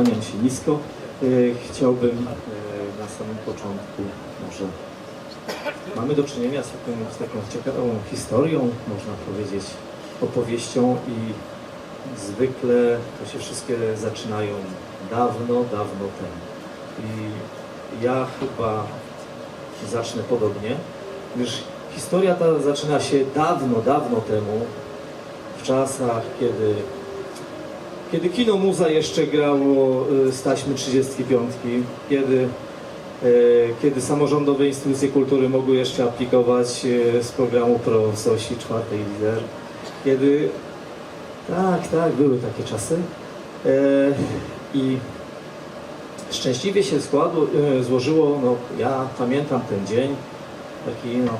kłaniam się nisko. E, Chciałbym e, na samym początku może mamy do czynienia z taką, z taką ciekawą historią, można powiedzieć, opowieścią i zwykle to się wszystkie zaczynają dawno, dawno temu. I ja chyba zacznę podobnie, gdyż historia ta zaczyna się dawno, dawno temu, w czasach, kiedy, kiedy kino Muza jeszcze grało y, z taśmy 35, kiedy, y, kiedy samorządowe instytucje kultury mogły jeszcze aplikować y, z programu Pro Sosi czwartej lider, kiedy tak, tak, były takie czasy. E, I szczęśliwie się składu, e, złożyło, no ja pamiętam ten dzień, taki no,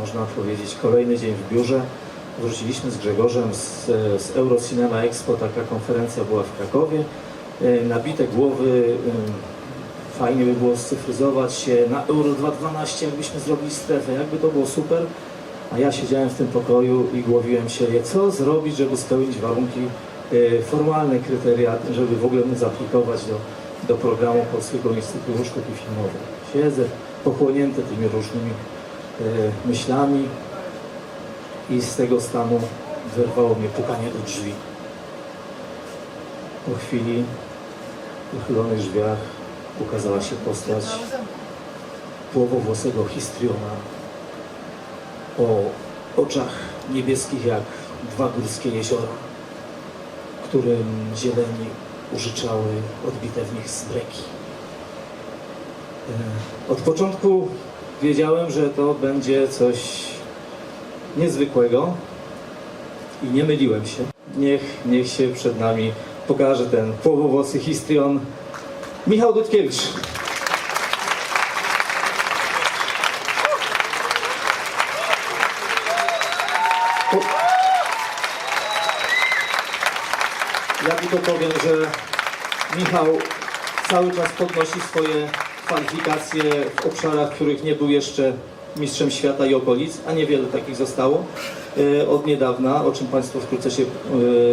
można powiedzieć kolejny dzień w biurze. Wróciliśmy z Grzegorzem z, z Eurocinema Expo, taka konferencja była w Krakowie. E, Nabite głowy, e, fajnie by było scyfryzować się na Euro 2012, jakbyśmy zrobili strefę, jakby to było super. A ja siedziałem w tym pokoju i głowiłem się, co zrobić, żeby spełnić warunki, e, formalne kryteria, żeby w ogóle móc aplikować do, do programu Polskiego Instytutu Sztuki Filmowej. Siedzę pochłonięty tymi różnymi myślami i z tego stanu wyrwało mnie pukanie do drzwi. Po chwili w uchylonych drzwiach ukazała się postać płowowłosego histriona o oczach niebieskich jak dwa górskie jeziora, którym zieleni użyczały odbite w nich zbreki. E, Od początku wiedziałem, że to będzie coś niezwykłego i nie myliłem się. Niech, niech się przed nami pokaże ten płowowłosy histrion Michał Dudkiewicz. Ja tylko powiem, że Michał cały czas podnosi swoje kwalifikacje w obszarach, w których nie był jeszcze mistrzem świata i okolic, a niewiele takich zostało e, od niedawna, o czym Państwo wkrótce się e,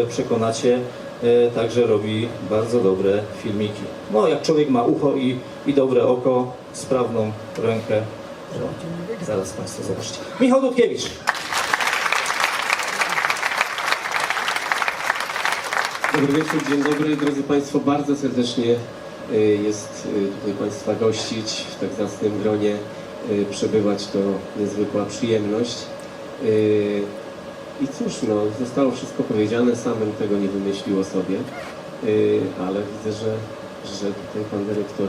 przekonacie. E, Także robi bardzo dobre filmiki. No, jak człowiek ma ucho i, i dobre oko, sprawną rękę, to zaraz Państwo zobaczcie. Michał Dudkiewicz. Dobry wieczór, dzień dobry drodzy Państwo. Bardzo serdecznie jest tutaj Państwa gościć, w tak zacnym gronie przebywać to niezwykła przyjemność. Y, I cóż, no, zostało wszystko powiedziane, sam bym tego nie wymyślił o sobie, y, ale widzę, że, że tutaj Pan Dyrektor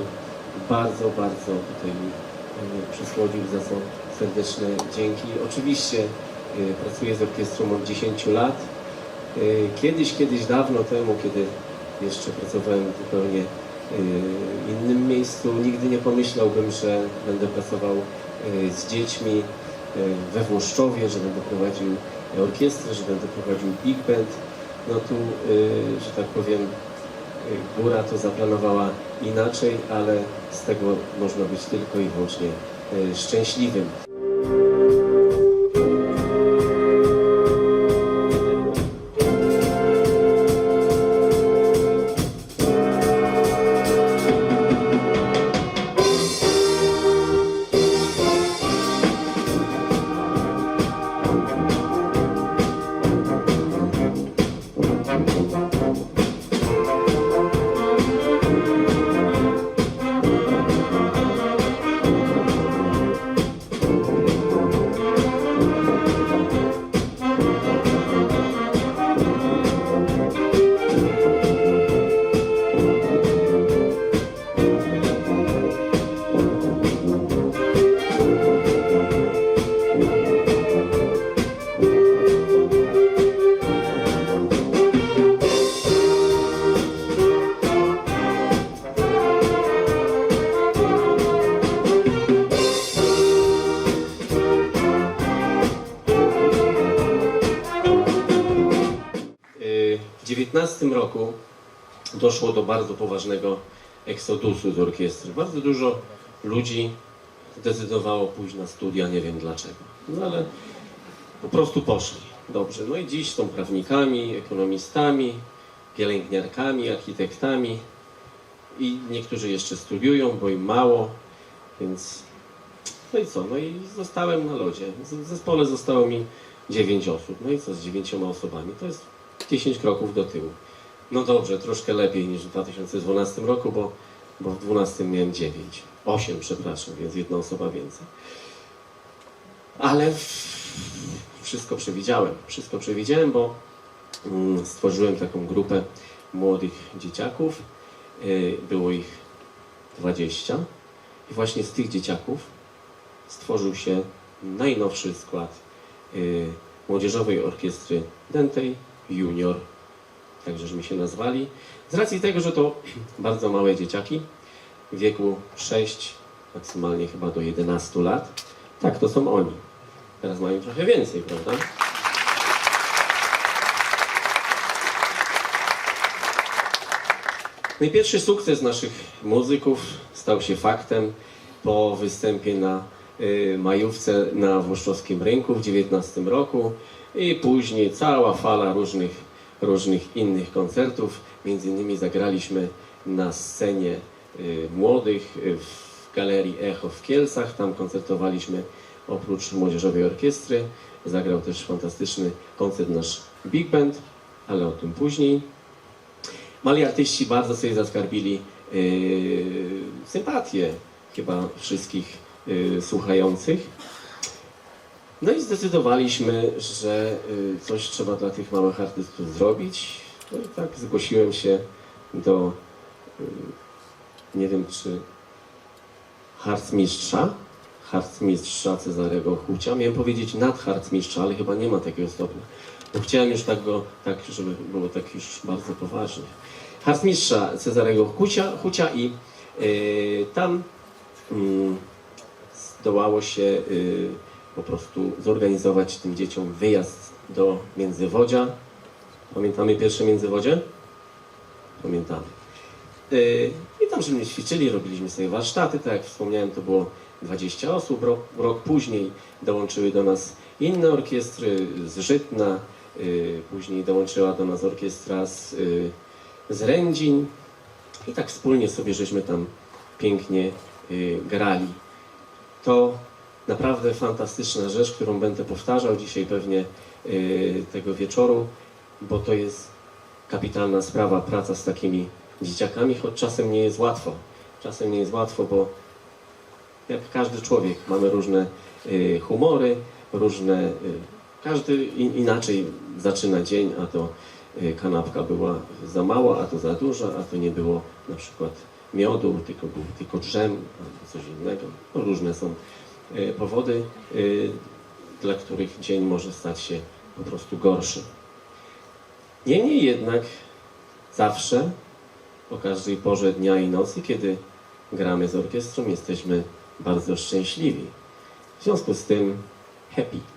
bardzo, bardzo tutaj mi y, przysłodził, za co serdeczne dzięki. Oczywiście y, pracuję z orkiestrą od 10 lat. Y, Kiedyś, kiedyś dawno temu, kiedy jeszcze pracowałem zupełnie y, innym miejscu, nigdy nie pomyślałbym, że będę pracował y, z dziećmi y, we Włoszczowie, że będę prowadził orkiestrę, że będę prowadził big band. No tu, y, że tak powiem, y, góra to zaplanowała inaczej, ale z tego można być tylko i wyłącznie y, szczęśliwym. 2015 roku doszło do bardzo poważnego eksodusu z orkiestry. Bardzo dużo ludzi zdecydowało pójść na studia, nie wiem dlaczego. No ale po prostu poszli. Dobrze. No i dziś są prawnikami, ekonomistami, pielęgniarkami, architektami i niektórzy jeszcze studiują, bo im mało, więc no i co? No i zostałem na lodzie. W zespole zostało mi 9 osób. No i co z dziewięcioma osobami? To jest 10 kroków do tyłu. No dobrze, troszkę lepiej niż w 2012 roku, bo, bo w 2012 miałem 9, 8 przepraszam, więc jedna osoba więcej. Ale wszystko przewidziałem, wszystko przewidziałem, bo mm, stworzyłem taką grupę młodych dzieciaków. Yy, Było ich 20 i właśnie z tych dzieciaków stworzył się najnowszy skład yy, Młodzieżowej Orkiestry Dentej Junior. Tak żeśmy się nazwali. Z racji tego, że to bardzo małe dzieciaki w wieku 6, maksymalnie chyba do 11 lat. Tak, to są oni. Teraz mają trochę więcej, prawda? Najpierwszy sukces naszych muzyków stał się faktem po występie na y, majówce na Włoszczowskim Rynku w 19 roku i później cała fala różnych, różnych innych koncertów. Między innymi zagraliśmy na scenie y, młodych y, w Galerii Echo w Kielcach. Tam koncertowaliśmy oprócz Młodzieżowej Orkiestry. Zagrał też fantastyczny koncert nasz Big Band, ale o tym później. Mali artyści bardzo sobie zaskarbili yy, sympatię chyba wszystkich słuchających. No i zdecydowaliśmy, że yy, coś trzeba dla tych małych artystów zrobić. No i tak zgłosiłem się do, yy, nie wiem czy harcmistrza, harcmistrza Cezarego Hucia. Miałem powiedzieć nadharcmistrza, ale chyba nie ma takiego stopnia. Bo chciałem już tak go, tak, żeby było tak już bardzo poważnie. Harcmistrza Cezarego Hucia, Hucia i yy, tam mm, zdołało się yy, po prostu zorganizować tym dzieciom wyjazd do Międzywodzia. Pamiętamy pierwsze Międzywodzie? Pamiętamy. Yy, I tam, żeśmy ćwiczyli, robiliśmy sobie warsztaty, tak jak wspomniałem, to było 20 osób. Rok, rok później dołączyły do nas inne orkiestry z Żytna, yy, później dołączyła do nas orkiestra z, yy, z Rędzin i tak wspólnie sobie żeśmy tam pięknie grali. To naprawdę fantastyczna rzecz, którą będę powtarzał dzisiaj pewnie yy, tego wieczoru, bo to jest kapitalna sprawa, praca z takimi dzieciakami, choć czasem nie jest łatwo. Czasem nie jest łatwo, bo jak każdy człowiek mamy różne y, humory, różne. Y, każdy in, inaczej zaczyna dzień, a to y, kanapka była za mała, a to za duża, a to nie było na przykład miodu, tylko był tylko drzem albo coś innego. No, różne są y, powody, y, dla których dzień może stać się po prostu gorszy. Niemniej jednak zawsze o każdej porze dnia i nocy, kiedy gramy z orkiestrą, jesteśmy bardzo szczęśliwi. W związku z tym happy.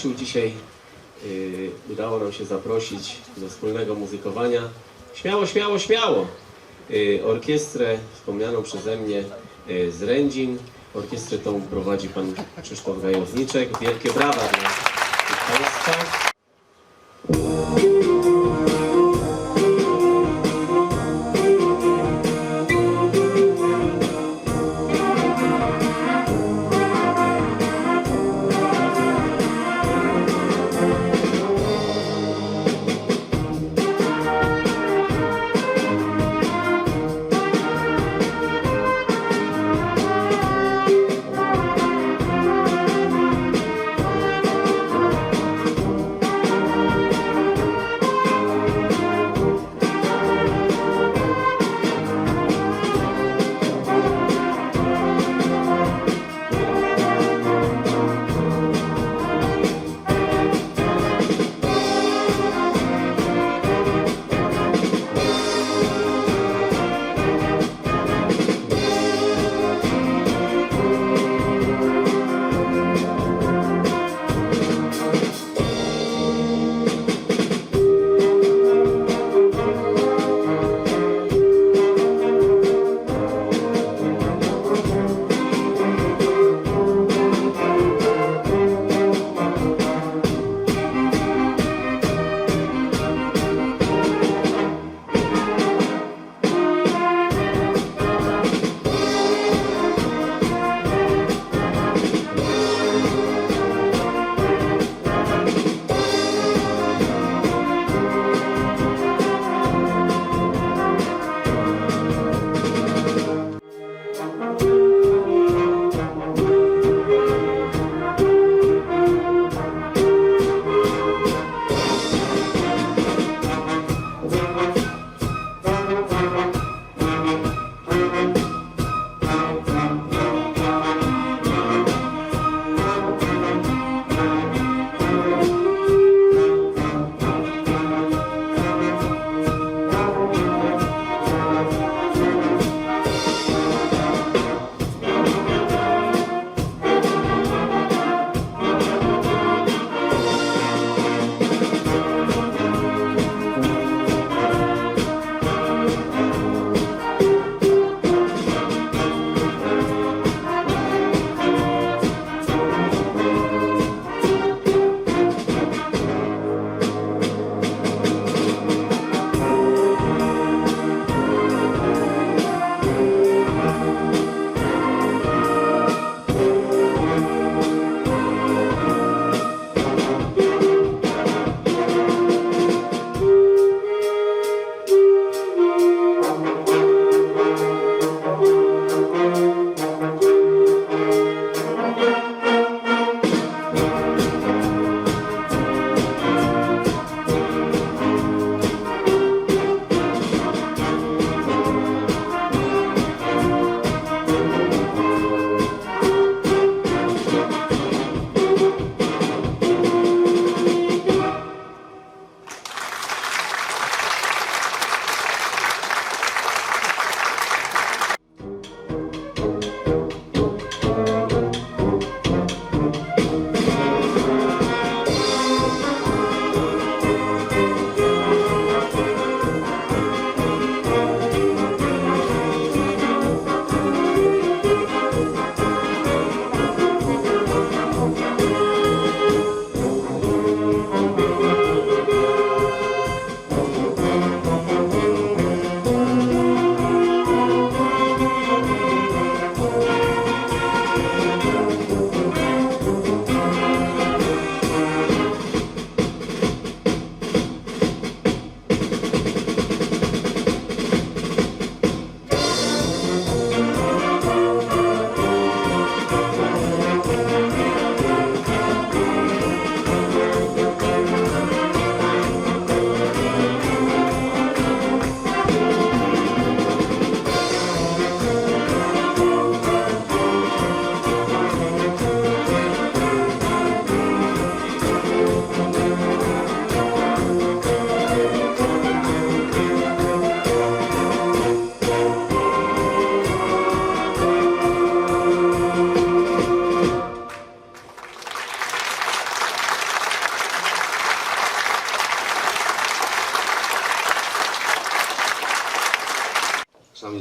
Przyjaciół. Dzisiaj y, udało nam się zaprosić do wspólnego muzykowania. Śmiało, śmiało, śmiało! Y, orkiestrę wspomnianą przeze mnie y, z Rędzin. Orkiestrę tą prowadzi pan Krzysztof Gajowniczek. Wielkie brawa dla Państwa.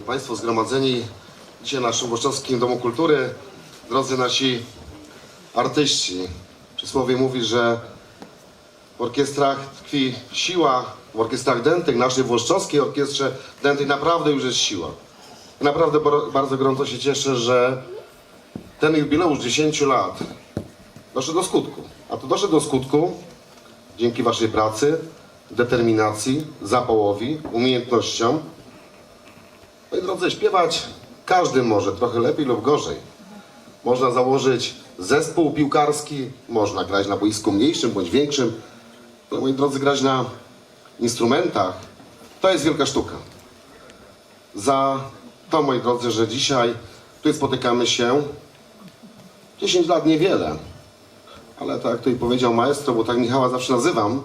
Państwo zgromadzeni dzisiaj na Szyboszczowskim Domu Kultury, drodzy nasi artyści. Przysłowie mówi, że w orkiestrach tkwi siła, w orkiestrach dętych, naszej włoszczowskiej orkiestrze dętej naprawdę już jest siła. I naprawdę bar- bardzo gorąco się cieszę, że ten jubileusz 10 lat doszedł do skutku. A to doszedł do skutku dzięki Waszej pracy, determinacji, zapałowi, umiejętnościom. Moi drodzy, śpiewać każdy może, trochę lepiej lub gorzej. Można założyć zespół piłkarski, można grać na boisku mniejszym bądź większym. Ale moi drodzy, grać na instrumentach to jest wielka sztuka. Za to, moi drodzy, że dzisiaj tu spotykamy się 10 lat niewiele, ale tak jak tutaj powiedział maestro, bo tak Michała zawsze nazywam,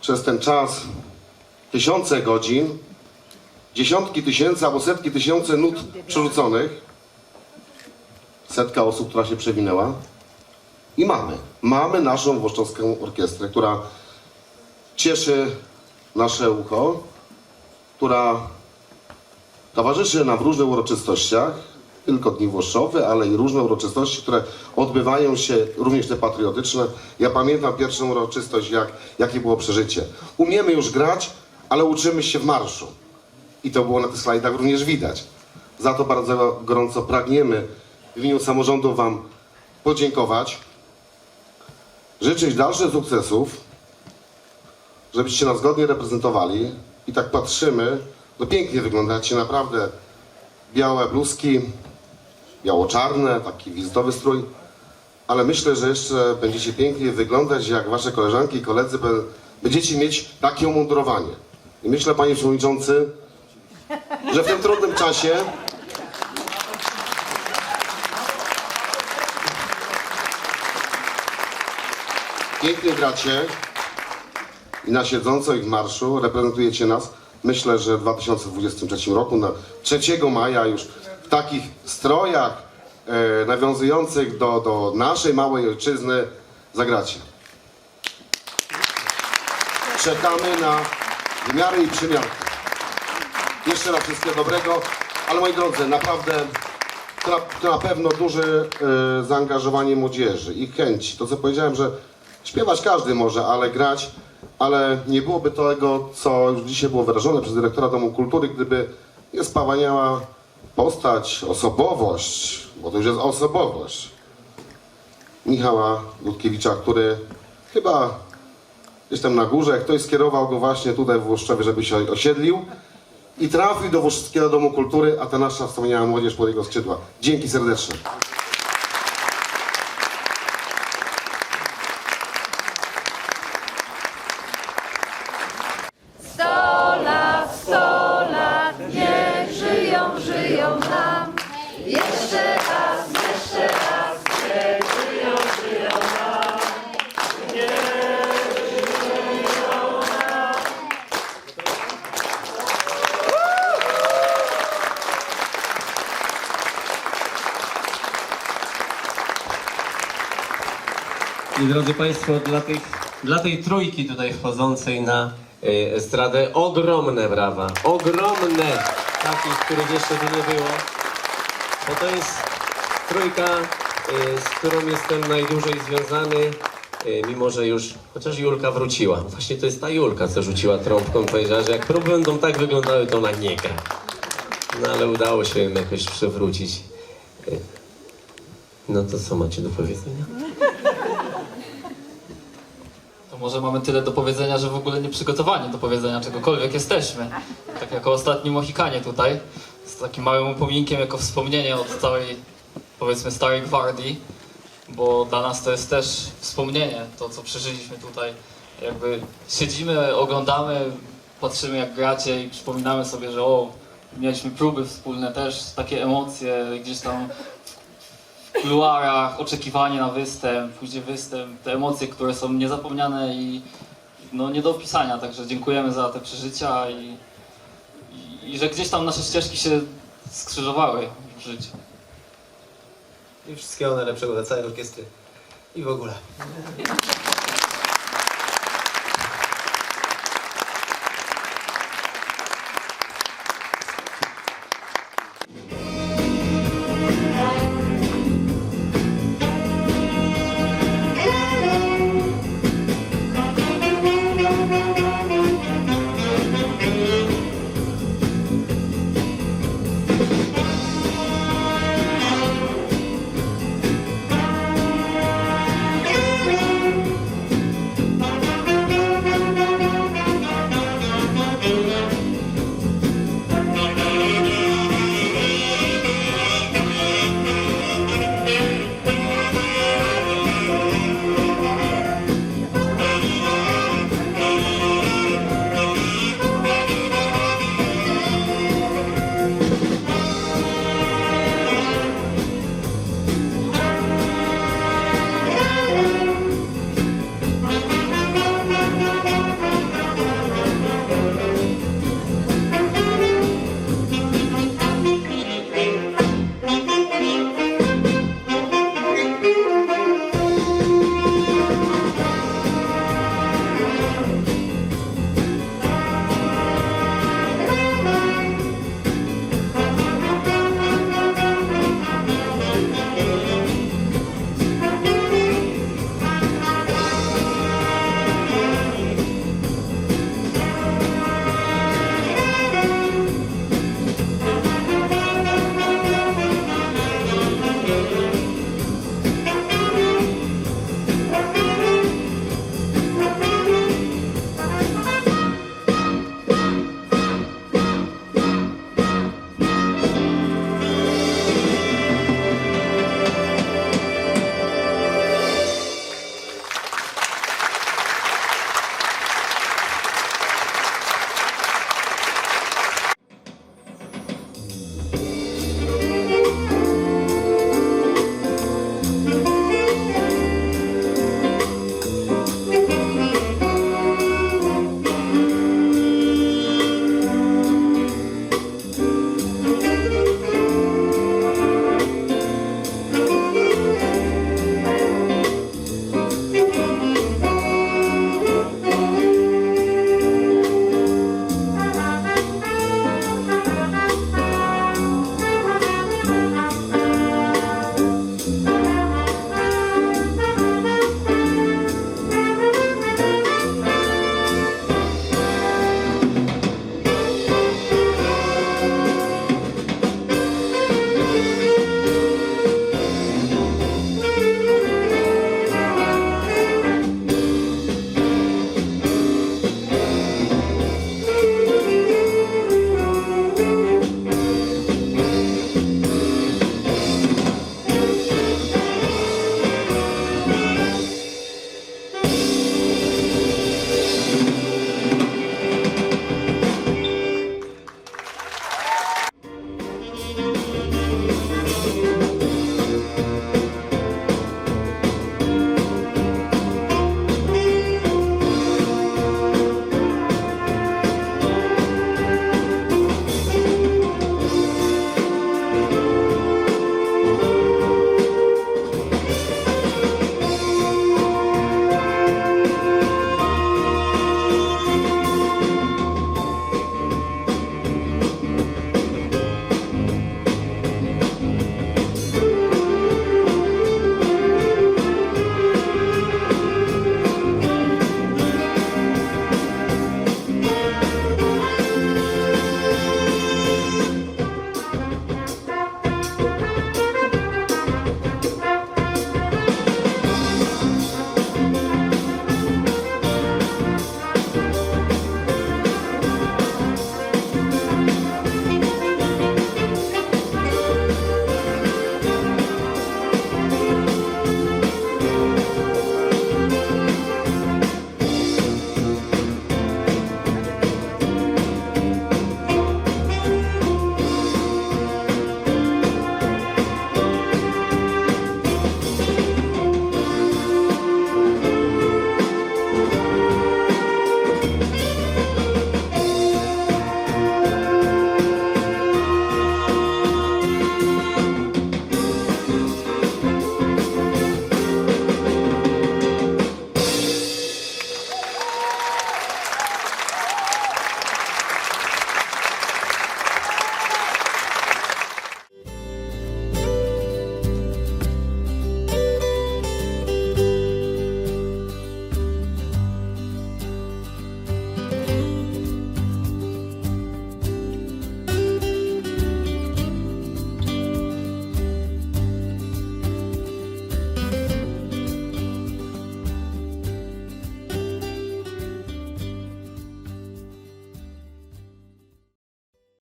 przez ten czas tysiące godzin, dziesiątki tysięcy albo setki tysięcy nut przerzuconych, setka osób, która się przewinęła i mamy. Mamy naszą Włoszczowską Orkiestrę, która cieszy nasze ucho, która towarzyszy nam w różnych uroczystościach, tylko dni Włoszczowe, ale i różne uroczystości, które odbywają się, również te patriotyczne. Ja pamiętam pierwszą uroczystość, jak, jakie było przeżycie. Umiemy już grać, ale uczymy się w marszu. I to było na tych slajdach również widać. Za to bardzo gorąco pragniemy w imieniu samorządu Wam podziękować, życzyć dalszych sukcesów, żebyście nas godnie reprezentowali i tak patrzymy, no pięknie wyglądacie, naprawdę białe bluzki, biało-czarne, taki wizytowy strój, ale myślę, że jeszcze będziecie pięknie wyglądać, jak wasze koleżanki i koledzy będziecie mieć takie umundurowanie. I myślę, panie przewodniczący, że w tym trudnym czasie pięknie gracie i na siedząco i w marszu reprezentujecie nas. Myślę, że w 2023 roku, na 3 maja już w takich strojach e, nawiązujących do, do naszej małej ojczyzny zagracie. Czekamy na wymiary i przymiarki. Jeszcze raz wszystkiego dobrego, ale moi drodzy, naprawdę to na, to na pewno duże e, zaangażowanie młodzieży i chęci. To co powiedziałem, że śpiewać każdy może, ale grać, ale nie byłoby tego, co już dzisiaj było wyrażone przez dyrektora Domu Kultury, gdyby nie spawaniała postać, osobowość, bo to już jest osobowość. Michała Ludkiewicza, który chyba tam na górze, ktoś skierował go właśnie tutaj w Włoszczowie, żeby się osiedlił i trafił do Włoszczowskiego Domu Kultury, a ta nasza wspomniała młodzież pod jego skrzydła. Dzięki serdecznie. Drodzy Państwo, dla, tych, dla tej trójki tutaj wchodzącej na y, estradę ogromne brawa. Ogromne! Takich, których jeszcze tu nie było. Bo to jest trójka, y, z którą jestem najdłużej związany. y, Mimo, że już, chociaż Julka wróciła. Właśnie to jest ta Julka, co rzuciła trąbką. Powiedziała, że jak próby będą tak wyglądały, to ona nie gra. No ale udało się ją jakoś przewrócić. Y, No to co macie do powiedzenia? Może mamy tyle do powiedzenia, że w ogóle nie przygotowani do powiedzenia czegokolwiek jesteśmy. Tak jako ostatni Mohikanie tutaj, z takim małym upominkiem, jako wspomnienie od całej, powiedzmy, starej gwardii, bo dla nas to jest też wspomnienie, to co przeżyliśmy tutaj. Jakby siedzimy, oglądamy, patrzymy jak gracie i przypominamy sobie, że o, mieliśmy próby wspólne też, takie emocje, gdzieś tam w kuluarach, oczekiwanie na występ, później występ, te emocje, które są niezapomniane i no, nie do opisania, także dziękujemy za te przeżycia i, i, i że gdzieś tam nasze ścieżki się skrzyżowały w życiu. I wszystkiego najlepszego dla całej orkiestry i w ogóle.